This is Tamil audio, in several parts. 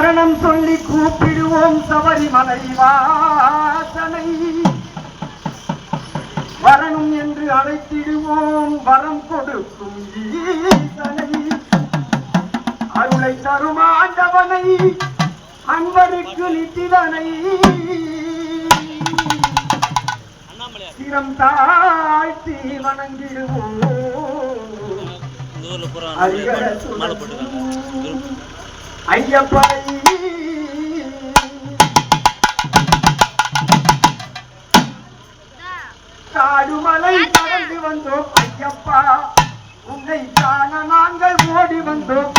சரணம் சொல்லி கூப்பிடுவோம் சபரிமலை வாசனை. வரணும் என்று அழைத்திடுவோம் வரம் கொடுக்கும் ஈசனை அருளை தரும் ஆண்டவனை அன்பருக்கு நித்திதனை. சிரம் தாழ்த்தி வணங்கிடுவோம். இந்த ஐயப்பனை காடுமலை கடந்து வந்தோம் ஐயப்பா. உன்னை காண நாங்கள் ஓடி வந்தோம்.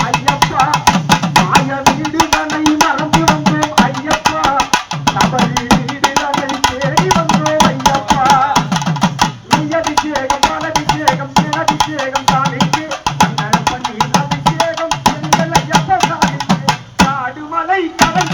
কালাই কালাই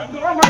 Oh my God.